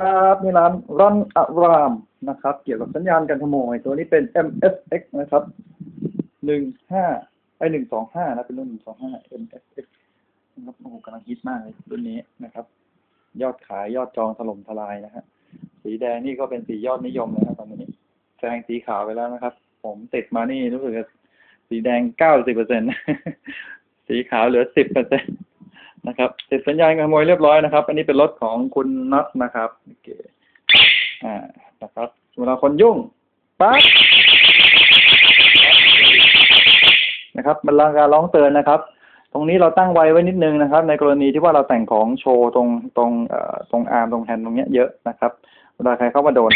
ครับนี่ร้านรันอารามนะครับ เกี่ยวกับสัญญาณการขโมย ตัวนี้เป็น MSX นะครับหนึ่งห้าไอหนึ่งสองห้านะเป็นรุ่นหนึ่งสองห้า MSX นะครับโอ้โหกำลังฮิตมากเลยรุ่นนี้นะครับ ยอดขายยอดจองถล่มทลายนะฮะสีแดงนี่ก็เป็นสียอดนิยมเลยครับตอนนี้แซงสีขาวไปแล้วนะครับ ผมติดมานี่รู้สึกสีแดงเก้าสิบเปอร์เซ็นต์สีขาวเหลือสิบเปอร์เซ็นต์ นะครับติดสัญญาณการขโมยเรียบร้อยนะครับ อันนี้เป็นรถของคุณน็อตนะครับโอเคอ่านะครับเวลาคนยุ่งปั๊บนะครับมันลังการร้องเตือนนะครับ ตรงนี้เราตั้งไว้ไว้นิดนึงนะครับ ในกรณีที่ว่าเราแต่งของโชว์ตรงตรงเอ่อตรงอาร์มตรงแฮนด์ตรงเนี้ยเยอะนะครับเวลาใครเข้ามาโดน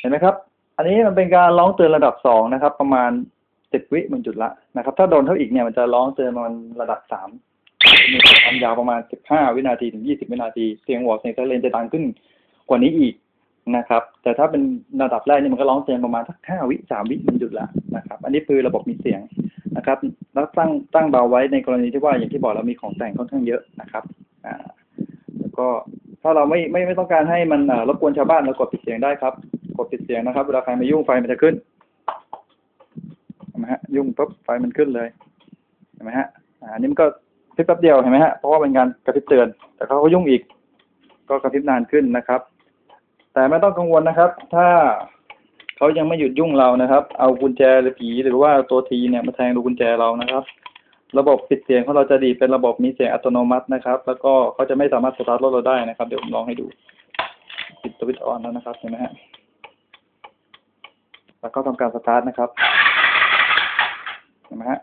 เห็นไห มครับ อันนี้มันเป็นการร้องเตือนระดับสองนะครับ ประมาณสิบวิมันจุดละนะครับ ถ้าโดนเท่าอีกเนี่ยมันจะร้องเตือนมันระดับสามมีความยาวประมาณสิบห้าวินาทีถึงยี่สิบวินาทีเสียงหัวเสียงไซเรนจะดังขึ้นกว่านี้อีกนะครับ แต่ถ้าเป็นระดับแรกนี่มันก็ร้องเตือนประมาณสักห้าวิสามวิมันหยุดละนะครับ อันนี้คือระบบมีเสียงนะครับ แล้วตั้งตั้งเบาไว้ในกรณีที่ว่าอย่างที่บอกเรามีของแต่งค่อนข้างเยอะนะครับอ่าแล้วก็ถ้าเราไม่ไม่ไม่ต้องการให้มันรบกวนชาวบ้านเรากดปิดเสียงได้ครับ กดปิดเสียงนะครับ เวลาใครมายุ่งไฟมันจะขึ้นเห็นไหมฮะ ยุ่งปุ๊บไฟมันขึ้นเลย เห็นไหมฮะอ่าอันนี้มันก็พริบแป๊บเดียวเห็นไหมฮะ เพราะว่าเป็นการกระพริบเตือน แต่เขาก็ยุ่งอีก ก็กระพริบนานขึ้นนะครับ แต่ไม่ต้องกังวลนะครับ ถ้าเขายังไม่หยุดยุ่งเรานะครับ เอากุญแจหรือผีหรือว่าตัวทีเนี่ยมาแทงดูกุญแจเรานะครับ ระบบปิดเสียงของเราจะดีเป็นระบบมีเสียงอัตโนมัตินะครับ แล้วก็เขาจะไม่สามารถสตาร์ทรถเราได้นะครับ เดี๋ยวผมลองให้ดูปิดสวิตช์ออนแล้วนะครับเห็นไหมฮะ ก็ทำการสตาร์ทนะครับเห็นไหมฮะ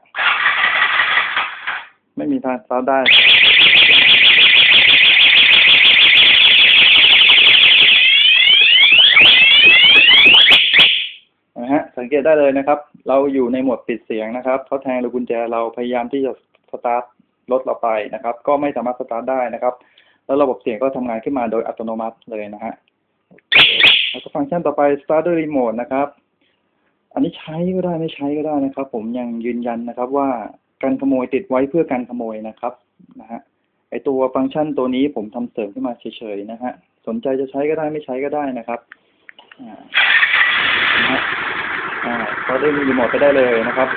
ไม่มีทางสตาร์ทได้นะฮะสังเกตได้เลยนะครับ เราอยู่ในโหมดปิดเสียงนะครับเขาแทงลูกกุญแจเราพยายามที่จะสตาร์ทรถเราไปนะครับ ก็ไม่สามารถสตาร์ทได้นะครับ แล้วระบบเสียงก็ทำงานขึ้นมาโดยอัตโนมัติเลยนะฮะแล้วก็ฟังก์ชันต่อไป start ด้วยรีโมทนะครับ อันนี้ใช้ก็ได้ไม่ใช้ก็ได้นะครับ ผมยังยืนยันนะครับ ว่าการขโมยติดไว้เพื่อการขโมยนะครับนะฮะไอตัวฟังก์ชันตัวนี้ผมทำเสริมขึ้นมาเฉยๆนะฮะสนใจจะใช้ก็ได้ไม่ใช้ก็ได้นะครับอ่าเขาได้รีโมทไปได้เลยนะครับ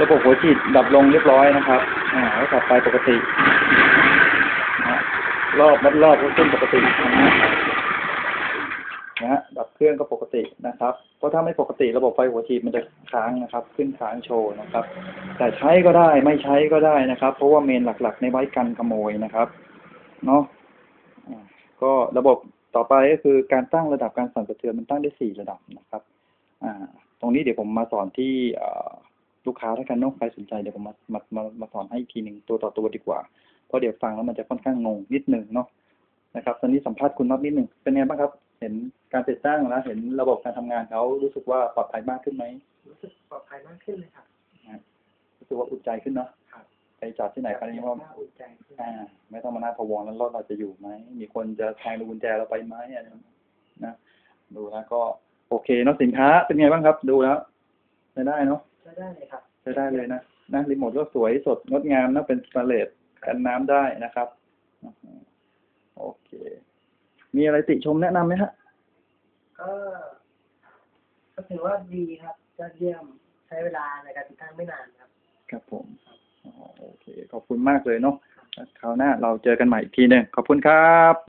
ระบบหัวฉีดดับลงเรียบร้อยนะครับอ่าแล้วกลับไปปกตินะฮะรอบมัดรอบก็ขึ้นปกตินะฮะดับเครื่องก็ปกตินะครับ เพราะถ้าไม่ปกติระบบไฟหัวฉีดมันจะค้างนะครับ ขึ้นค้างโชว์นะครับ แต่ใช้ก็ได้ไม่ใช้ก็ได้นะครับ เพราะว่าเมนหลักๆในไว้กันขโมยนะครับเนาะก็ระบบต่อไปก็คือการตั้งระดับการสั่นสะเทือนมันตั้งได้สี่ระดับนะครับอ่าตรงนี้เดี๋ยวผมมาสอนที่ลูกค้าถ้ากันน้องใครสนใจเดี๋ยวผมมามามามาสอนให้อีกทีหนึ่งตัวต่อตัวดีกว่าเพราะเดี๋ยวฟังแล้วมันจะค่อนข้างงงนิดหนึ่งเนาะ นะครับ ตอนนี้สัมภาษณ์คุณน็อตนิดหนึ่งเป็นไงบ้างครับ เห็นการติดตั้งแล้วเห็นระบบการทำงานเขารู้สึกว่าปลอดภัยมากขึ้นไหมรู้สึกปลอดภัยมากขึ้นเลยครับรู้สึกว่าอุ่นใจขึ้นเนาะครับไปจอดที่ไหนคราวนี้ว่าน่าอุ่นใจขึ้นอ่า ไม่ต้องมานั่งพะวงแล้วรถเราจะอยู่ไหม มีคนจะแทงดูกุญแจเราไปไหมอะไรนะ ดูแล้วก็โอเคเนาะสินค้าเป็นไงบ้างครับ ดูแล้วใช้ได้เนาะใช้ได้เลยครับใช้ได้เลยนะนะรีโมทก็สวยสดงดงามนะเป็นสแตนเลสกันน้ำได้นะครับอือฮึโอเค มีอะไรติชมแนะนำไหมฮะ ก็ก็ถือว่าดีครับยอดเยี่ยมใช้เวลาในการติดตั้งไม่นานครับ ครับผมอ๋อโอเค ขอบคุณมากเลยเนาะคราวหน้าเราเจอกันใหม่อีกทีหนึ่งขอบคุณครับ